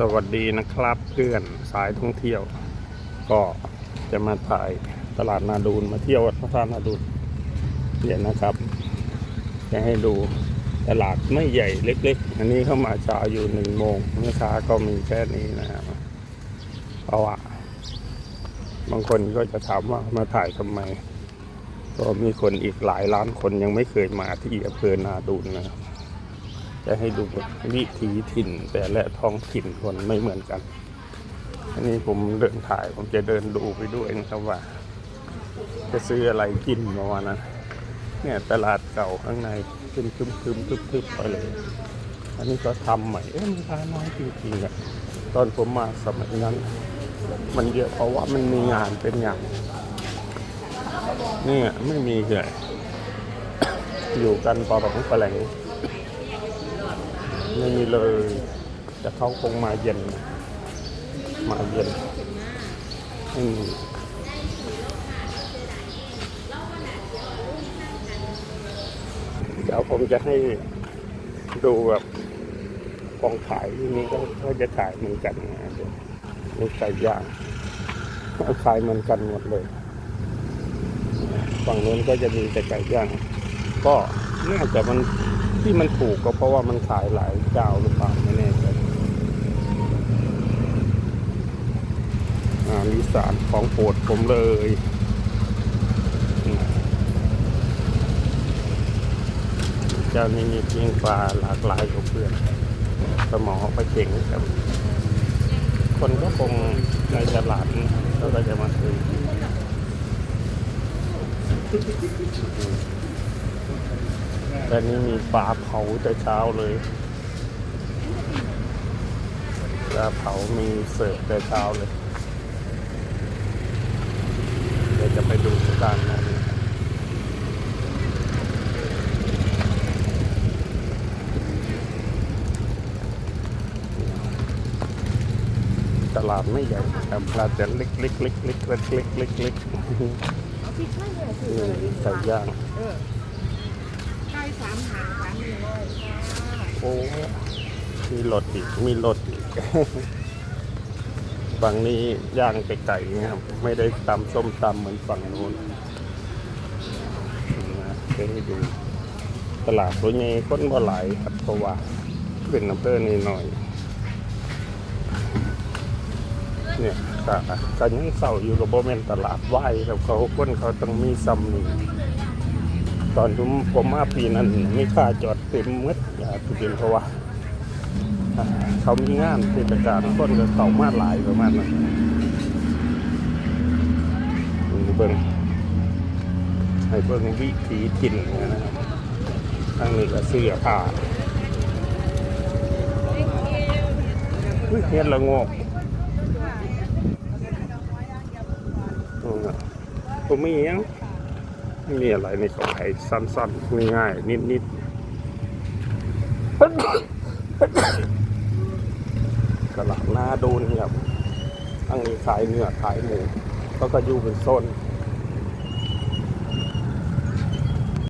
สวัสดีนะครับเพื่อนสายท่องเที่ยว ก็จะมาถ่ายตลาดนาดูนมาเที่ยววัดพระธาตุนาดูนเนี่ยนะครับจะให้ดูตลาดไม่ใหญ่เล็ก ๆ อันนี้เข้ามาเช้าอยู่หนึ่งโมงแม่ค้าก็มีแค่นี้นะครับเพราะว่าบางคนก็จะถามว่ามาถ่ายทำไม ก็มีคนอีกหลายล้านคนยังไม่เคยมาที่อำเภอนาดูนนะครับ จะให้ดูวิถีถิ่นแต่ละท้องถิ่นคนไม่เหมือนกัน อันนี้ผมเดินถ่ายผมจะเดินดูไปด้วยนะครับว่า จะซื้ออะไรกินประมาณนั้นเนี่ยตลาดเก่าข้างในคึมคึมคึมทึบทึบไปเลย อันนี้ก็ทำใหม่ เอ๊ะมันค้าน้อยจริงๆอะตอนผมมาสมัยนั้น มันเยอะเพราะว่ามันมีงานเป็นงานเนี่ยไม่มีเลยอยู่กันปอแบบปลาแหลง ไม่มีเลย แต่เขาคงมาเย็น มาเย็นไม่มีเดี๋ยวผมจะให้ดูแบบกองขายที่นี้ก็จะขายเหมือนกันนะเดี๋ยวนี่ไก่ย่างขายเหมือนกันหมดเลย ฝั่งนู้นก็จะมีแต่ไก่ย่าง ก็น่าจะมัน ที่มันถูกก็เพราะว่ามันขายหลายเจ้าหรือเปล่าไม่แน่ใจอาลิสานของโปรดผมเลยเจ้านี้มีเพียงปลาหลากหลายกว่าเพื่อนสมอไปเก่งครับ คนก็คงในตลาดนะครับเขาก็จะมาซื้อ แต่นี้มีปลาเผาแต่เช้าเลยปลาเผามีเสิร์ฟแต่เช้าเลยเดี๋ยวจะไปดูกันนะตลาดไม่ใหญ่แต่ตลาดจะเล็กเล็กเล็กเล็กเล็กเล็กเล็กเล็กๆใส่ย่างามหางสามหนึ่งร้อยโอ้มีรถอีก มีรถอีก ฝั่งนี้ย่างไก่ๆนะครับ ไม่ได้ตำส้มตำเหมือนฝั่งนู้นนะเดี๋ยวให้ดู ตลาดตัวนี้คนบ่หลายครับเพราะว่าเป็นน้ำเพื่อนี่หน่อย เนี่ยก็ก็ยังเศร้าอยู่กับโบแมนตลาดไหวครับเขาคนเขาต้องมีซัมนี่ ตอนผมผมมาปีนั้นไม่ค่าจอดเต็มมืดอย่าที่เป็นเพราะว่าเขามีงานเทศกาลคนก็เข้ามาหลายประมาณนั้นเบิ่งให้เบิ่งวิถีถิ่นนะครับทางนี้ก็เสื้อผ้าเฮ็ดละโงกอืมผมมีหยัง ไม่มีอะไรในของไทยสั้นๆง่ายๆนิดๆตลาดหน้าดูนครับทั้งนี้ขายเนื้อขายหมูแล้วก็อยู่เป็นโซน